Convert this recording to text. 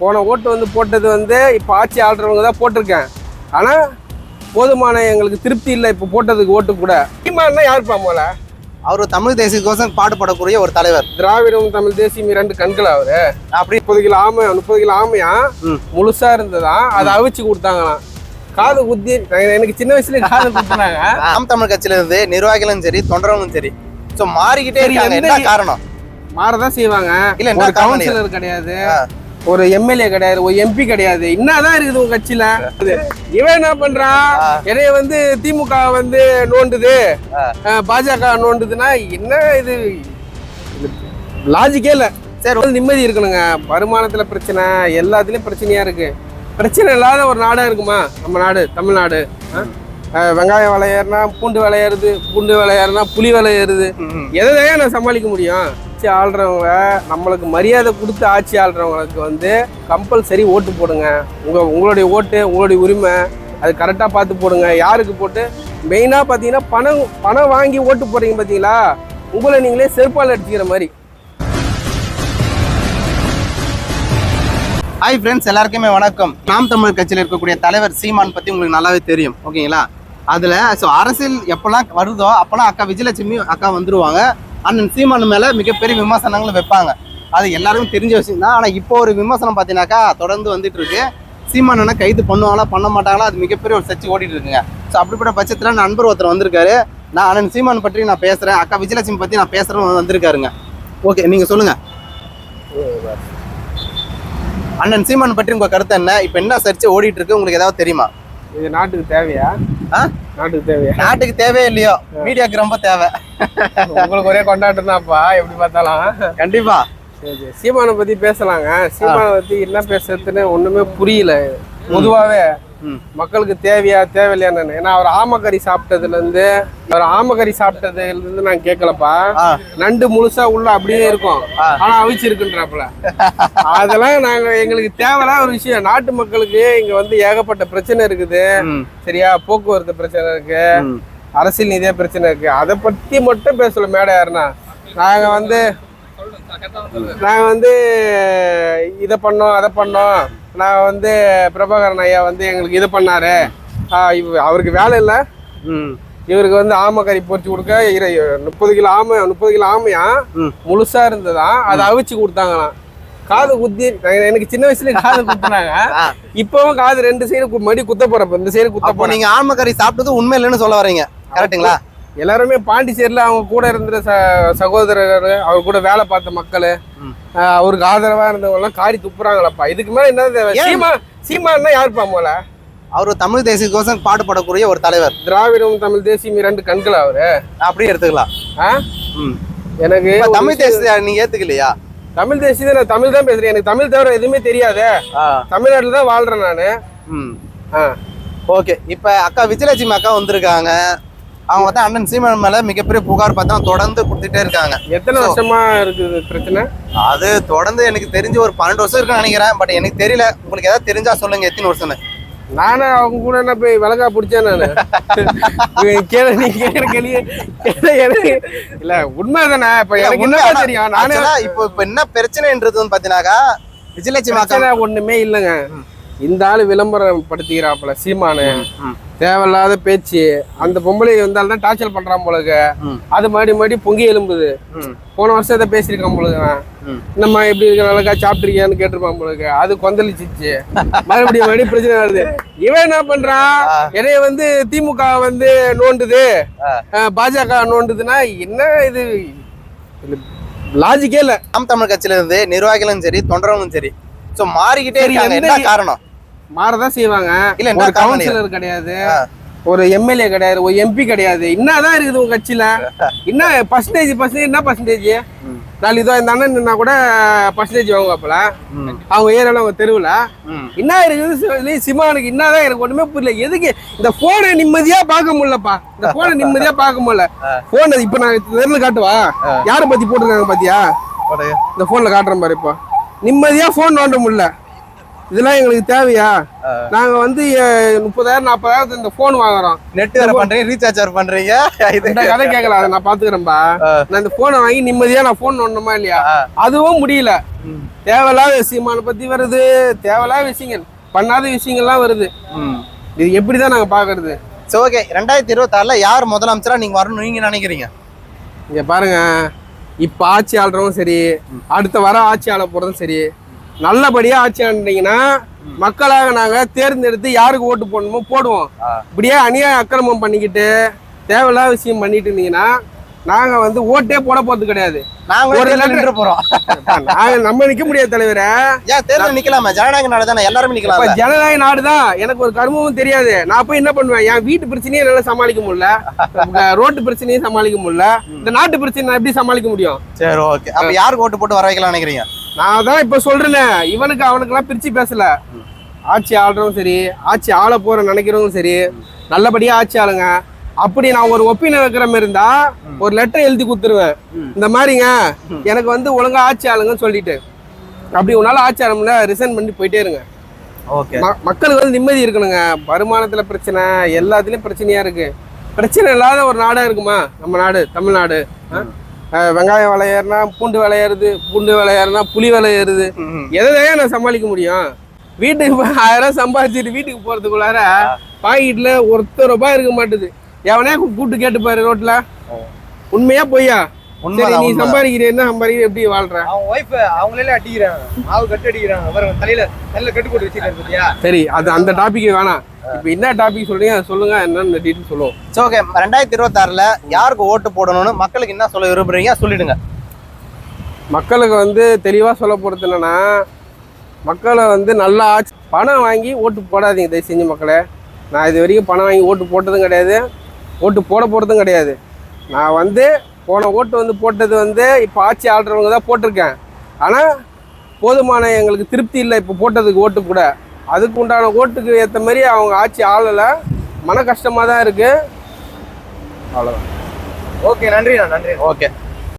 போன ஓட்டு வந்து போட்டது வந்து இப்போ ஆட்சி ஆள்றவங்க தான் போட்டிருக்கேன். ஆனால் போதுமான எங்களுக்கு திருப்தி இல்லை இப்போ போட்டதுக்கு ஓட்டு கூட. சீமான்னா யாருப்பா போல அவர் தமிழ் தேசியக்கோசம் பாடுபடக்கூடிய ஒரு தலைவர். திராவிடம் தமிழ் தேசியம் ரெண்டு கண்கள் அவரு. அப்படி. முப்பது கிலோ ஆமை முப்பது கிலோ ஆமையா. முழுசா இருந்ததா? அதை அவிச்சு கொடுத்தாங்களாம். காது குத்தி எனக்கு சின்ன வயசுல காது குத்துனாங்க. நாம் தமிழ் கட்சியில இருந்து நிர்வாகிகளும் சரி தொண்டர்களும் சரி. சோ மாறிக்கிட்டே இருக்காங்க. என்ன காரணம்? மாறதான் செய்வாங்க. இல்ல, கவுன்சிலர் கிடையாது. ஒரு எம்எல்ஏ கிடையாது ஒரு எம்பி கிடையாது. என்னதான் இருக்குது உங்க கட்சியில? இவன் என்ன பண்றான். என்னைய வந்து திமுக வந்து நோண்டுது. பாஜக நோண்டுதுன்னா என்ன இது? லாஜிக்கே இல்ல. சரி ஒரு நிம்மதி இருக்கணுங்க. வருமானத்துல பிரச்சனை எல்லாத்துலயும் பிரச்சனையா இருக்கு. பிரச்சனை இல்லாத ஒரு நாடா இருக்குமா? நம்ம நாடு தமிழ்நாடு. வெங்காயம் விலை ஏறினா பூண்டு விலை ஏறுது பூண்டு விலை ஏறினா புலி விலை ஏறுது. ம். எதையா நான் சமாளிக்க முடியும். ஆட்சி ஆள்றவங்க நம்மளுக்கு மரியாதை கொடுத்து ஆட்சி ஆள்றவங்களுக்கு வந்து கம்பல்சரி ஓட்டு போடுங்க. உங்க உங்களுடைய ஓட்டு உங்களுடைய உரிமை அது கரெக்டாக பார்த்து போடுங்க. யாருக்கு போட்டு? மெயினாக பார்த்தீங்கன்னா பணம் பணம் வாங்கி ஓட்டு போடுறீங்க பார்த்தீங்களா? உங்களை நீங்களே செருப்பால் அடிச்சுக்கிற மாதிரி. ஹாய் ஃப்ரெண்ட்ஸ் எல்லாருக்குமே வணக்கம். நாம் தமிழ் கட்சியில் இருக்கக்கூடிய தலைவர் சீமான் பத்தி உங்களுக்கு நல்லாவே தெரியும். ஓகேங்களா? அதுல ஸோ அரசியல் எப்பெல்லாம் வருதோ அப்பெல்லாம் அக்கா விஜயலட்சுமி அக்கா வந்துருவாங்க. அண்ணன் சீமான் மேல மிகப்பெரிய விமர்சனங்களை வைப்பாங்க. அது எல்லாருக்கும் தெரிஞ்ச விஷயம் தான். ஆனா இப்போ ஒரு விமர்சனம் பார்த்தீங்கன்னாக்கா தொடர்ந்து வந்துட்டு இருக்கு சீமானனை கைது பண்ணுவாங்களா பண்ண மாட்டாங்களா அது மிகப்பெரிய ஒரு சர்ச்சை ஓடிட்டு இருக்குங்க. ஸோ அப்படிப்பட்ட பட்சத்தில் நண்பர் ஒருத்தர் வந்திருக்காரு. நான் அண்ணன் சீமான் பற்றி நான் பேசுறேன். அக்கா விஜயலட்சுமி பற்றி நான் பேசுறேன் வந்திருக்காருங்க. ஓகே நீங்க சொல்லுங்க. அண்ணன் சீமான் பற்றி உங்க கருத்து என்ன? இப்போ என்ன சர்ச்சை ஓடிட்டு இருக்கு? உங்களுக்கு ஏதாவது தெரியுமா? இது நாட்டுக்கு தேவையா? நாட்டுக்கு தேவையா? நாட்டுக்கு தேவையே இல்லையோ? மீடியாக்கு ரொம்ப தேவை. உங்களுக்கு ஒரே கொண்டாட்டம் தான்ப்பா எப்படி பார்த்தாலும். கண்டிப்பா. சீமானை பத்தி பேசலாங்க. சீமானை பத்தி என்ன பேசுறதுன்னு ஒண்ணுமே புரியல. பொதுவாவே. மக்களுக்கு தேவையா தேவையில்லையான்னு. ஏன்னா அவர் ஆமக்கறி சாப்பிட்டதுல இருந்து அவர் ஆமக்கறி சாப்பிட்டதுல இருந்து நான் கேட்கலப்பா. நண்டு முழுசா உள்ள அப்படியே இருக்கும். ஆ. ஆனா அவிச்சிருக்குன்றாப்புல. அதெல்லாம் நாங்க எங்களுக்கு தேவையான ஒரு விஷயம். நாட்டு மக்களுக்கு இங்க வந்து ஏகப்பட்ட பிரச்சனை இருக்குது. சரியா போக்குவரத்து பிரச்சனை இருக்கு. அரசியல் நிதியா பிரச்சனை இருக்கு. அதை பத்தி மட்டும் பேசல மேடை யாருன்னா. நாங்க வந்து நாங்க வந்து இதை பண்ணோம் அதை பண்ணோம். நான் வந்து பிரபாகரன் ஐயா வந்து எங்களுக்கு இது பண்ணாரு. அவருக்கு வேலை இல்லை. இவருக்கு வந்து ஆமை கறி பொரிச்சு கொடுக்க முப்பது கிலோ ஆமை முப்பது கிலோ ஆமையா. முழுசா இருந்ததா? அதை அவிச்சு கொடுத்தாங்களாம். காது குத்தி எனக்கு சின்ன வயசுல காது குத்துனாங்க. இப்பவும் காது ரெண்டு சைடு மடி குத்த போறப்ப இந்த சைடு குத்த போறேன். நீங்க ஆழ்மக்கறி சாப்பிட்டது உண்மை இல்லைன்னு சொல்ல வரீங்க. கரெக்ட்டுங்களா? எல்லாருமே பாண்டிச்சேரியில் அவங்க கூட இருந்த ச சகோதரர் அவர் கூட வேலை பார்த்த மக்கள். அவருக்கு ஆதரவா இருந்தவங்க எல்லாம் காரி துப்புறாங்களப்பா. இதுக்கு மேல என்ன? சீமா சீமான்னா யாருப்பா போல அவர் தமிழ் தேசியக்கோசம் பாடுபடக்கூடிய ஒரு தலைவர். திராவிடம் தமிழ் தேசியம் ரெண்டு கண்கள் அவரு? அப்படியே எடுத்துக்கலாம். ஆ? எனக்கு தமிழ் தேசிய நீங்க ஏத்துக்கலையா? தமிழ் தேசியத்தை நான் தமிழ் தான் பேசுறேன். எனக்கு தமிழ் தவிர எதுவுமே தெரியாதே. தமிழ்நாட்டில் தான் வாழ்றேன் நானு. ம். ஆ. ஓகே. இப்ப அக்கா விஜயலட்சுமி அக்கா வந்திருக்காங்க. அவங்க வந்து அண்ணன் சீமான் மேல மிகப்பெரிய புகார் பார்த்தா தொடர்ந்து கொடுத்துட்டே இருக்காங்க. எத்தனை வருஷமா இருக்குது பிரச்சனை? அது தொடர்ந்து எனக்கு தெரிஞ்சு ஒரு பன்னெண்டு வருஷம் இருக்குன்னு நினைக்கிறேன். பட் எனக்கு தெரியல. உங்களுக்கு ஏதாவது தெரிஞ்சா சொல்லுங்க. எத்தனை வருஷம்னு. நானும் அவங்க கூட என்ன போய் விளக்கா பிடிச்சேன் நானு. இவன் கேளு நீ கேட்கிற கேள்வி இல்ல உண்மை தானே. இப்ப எனக்கு உண்மை. தெரியும்? நானே இப்போ இப்போ என்ன பிரச்சனைன்றது வந்து பாத்தீங்கன்னாக்கா விஜயலட்சுமி ஒண்ணுமே இல்லைங்க. இந்த ஆளு விளம்பரம் படுத்திக்கிறாப்புல சீமானு தேவையில்லாத பேச்சு. அந்த பொம்பளை வந்தால்தான் தான் டார்ச்சர் பண்றான் போலக்கு அது மாடி மாடி பொங்கி எலும்புது போன வருஷம் இதை பேசியிருக்கான் போலக்கு அவன். ம். என்னம்மா எப்படி இருக்கிற அளவுக்கா சாப்பிட்டுருக்கியான்னு கேட்டிருப்பான் போலக்கு அது கொந்தளிச்சிச்சு. மறுபடியும் மறுபடியும் பிரச்சனை வருது. இவன் என்ன பண்றான். என்னைய வந்து திமுக வந்து நோண்டுது. பாஜக நோண்டுதுன்னா என்ன இது? லாஜிக்கே இல்ல. நாம் தமிழ் கட்சியில இருந்து நிர்வாகிகளும் சரி தொண்டர்களும் சரி. சோ மாறிக்கிட்டே இருக்காங்க. என்ன காரணம்? மாறதான் செய்வாங்க. இல்ல, ஒரு கவுன்சிலர் கிடையாது. ஒரு எம்எல்ஏ கிடையாது ஒரு எம்பி கிடையாது. என்னதான் இருக்குது உங்க கட்சியில? என்ன பர்சன்டேஜ் பர்சன்டேஜ் என்ன பர்சன்டேஜ். நாலு இதோ இந்த அண்ணன் கூட பர்சன்டேஜ் வாங்குவாப்புல. அவங்க ஏரியால அவங்க தெருவுல. என்ன இருக்குது சிமானுக்கு என்னதான் எனக்கு ஒண்ணுமே புரியல. எதுக்கு? இந்த போனை நிம்மதியா பார்க்க முடியலப்பா. இந்த போனை நிம்மதியா பார்க்க முடியல. போன் இப்ப நான் தெருல காட்டுவா? யாரை பத்தி போட்டிருக்காங்க பாத்தியா. இந்த போன்ல காட்டுறேன் பாரு இப்போ. நிம்மதியா போன் நோண்ட முடியல. இதெல்லாம் எங்களுக்கு தேவையா? நாங்க வந்து முப்பதாயிரம் நாற்பதாயிரத்து இந்த போன் வாங்குறோம். நெட் வேற பண்றீங்க ரீசார்ஜ் வேற பண்றீங்க? இந்த கதை கேட்கல அதை நான் பாத்துக்கிறேன்பா நான் இந்த போனை வாங்கி நிம்மதியா நான் போன் நோண்டணுமா இல்லையா? அதுவும் முடியல. தேவையில்லாத சீமான பத்தி வருது தேவையில்லாத விஷயங்கள் பண்ணாத விஷயங்கள்லாம் வருது. இது எப்படிதான் நாங்க பாக்குறது சரி ஓகே ரெண்டாயிரத்தி இருபத்தாறுல யார் முதலமைச்சரா நீங்க வரணும் நீங்க நினைக்கிறீங்க? இங்க பாருங்க இப்ப ஆட்சி ஆள்றவங்க சரி அடுத்த வர ஆட்சி ஆள போறதும் சரி நல்லபடியா ஆட்சி ஆண்டீங்கன்னா மக்களாக நாங்க தேர்ந்தெடுத்து யாருக்கு ஓட்டு போடணுமோ போடுவோம். இப்படியே அநியாய அக்கிரமம் பண்ணிக்கிட்டு தேவையில்லாத விஷயம் பண்ணிட்டு இருந்தீங்கன்னா நாங்க வந்து ஓட்டே போட போறது கிடையாது. நாங்க ஒரு நின்று போறோம். நாங்க நம்ம நிக்க முடியாது தலைவரே. தேர்தல் நிக்கலாமா? ஜனநாயக நாடு தானே எல்லாருமே நிக்கலாம் ஜனநாயக நாடுதான் எனக்கு ஒரு கர்மமும் தெரியாது. நான் போய் என்ன பண்ணுவேன்? என் வீட்டு பிரச்சனையே என்னால சமாளிக்க முடியல. ரோட்டு பிரச்சனையும் சமாளிக்க முடியல. இந்த நாட்டு பிரச்சனை நான் எப்படி சமாளிக்க முடியும்? சரி ஓகே அப்ப யாருக்கு ஓட்டு போட்டு வர வைக்கலாம் நினைக்கிறீங்க? நான் தான் இப்ப சொல்றேனே. இவனுக்கு அவனுக்கெல்லாம் பிரிச்சு பேசல. ஆட்சி ஆள்றவங்க சரி ஆட்சி ஆள போற நினைக்கிறவங்க சரி நல்லபடியா ஆட்சி ஆளுங்க. அப்படி நான் ஒரு ஒப்பீனியன் வைக்கிற மாதிரி இருந்தா ஒரு லெட்டர் எழுதி கொடுத்துருவேன். இந்த மாதிரிங்க எனக்கு வந்து ஒழுங்கா ஆட்சி ஆளுங்கன்னு சொல்லிட்டு. அப்படி உன்னால ஆட்சி ஆளும்ல ரிசைன் பண்ணி போயிட்டே இருங்க. மக்களுக்கு வந்து நிம்மதி இருக்கணுங்க. வருமானத்துல பிரச்சனை எல்லாத்துலயும் பிரச்சனையா இருக்கு. பிரச்சனை இல்லாத ஒரு நாடா இருக்குமா நம்ம நாடு தமிழ்நாடு வெங்காயம் விலை ஏறினா பூண்டு விலை ஏறுது பூண்டு விலை ஏறினா புளி விலை ஏறுது. எதையா நான் சமாளிக்க முடியும்? வீட்டுக்கு ஆயிரம் சம்பாதிச்சுட்டு வீட்டுக்கு போறதுக்குள்ளார பாக்கெட்ல ஒருத்தர் ரூபாய் இருக்க மாட்டுது. எவனே கூப்பிட்டு கேட்டு பாரு ரோட்ல. உண்மையா பொய்யா? சரி உண்மைதான் நீ உண்மை சம்பாதிக்கிற என்ன சம்பாதிக்கிற எப்படி வாழ்ற? அவங்க ஒய்ஃப் அவங்களே அடிக்கிறாங்க. மாவு கட்டு அடிக்கிறாங்க. பாருங்க தலையில நல்ல கட்டு போட்டு பாத்தியா? சரி அது அந்த டாபிக் வேணாம். இப்போ என்ன டாபிக் சொல்றீங்க? சொல்லுங்க. என்னன்னு டீட்டெயில் சொல்லுவோம். சரி ஓகே ரெண்டாயிரத்தி இருபத்தாறுல யாருக்கு ஓட்டு போடணும்னு மக்களுக்கு என்ன சொல்ல விரும்புறீங்க? சொல்லிடுங்க. மக்களுக்கு வந்து தெளிவாக சொல்ல போகிறது என்னன்னா மக்களை வந்து நல்லா ஆட்சி பணம் வாங்கி ஓட்டு போடாதீங்க. தயவு செஞ்சு மக்களே. நான் இது வரைக்கும் பணம் வாங்கி ஓட்டு போட்டதும் கிடையாது. ஓட்டு போட போகிறதும் கிடையாது. நான் வந்து போன ஓட்டு வந்து போட்டது வந்து இப்போ ஆட்சி ஆள்றவங்க தான் போட்டிருக்கேன். ஆனால் போதுமான எங்களுக்கு திருப்தி இல்லை இப்போ போட்டதுக்கு ஓட்டு கூட. அதுக்கு உண்டான ஓட்டுக்கு ஏற்ற மாதிரி அவங்க ஆட்சி ஆளலை. மன கஷ்டமாக தான் இருக்குது அவ்வளோதான் ஓகே நன்றி நன்றி ஓகே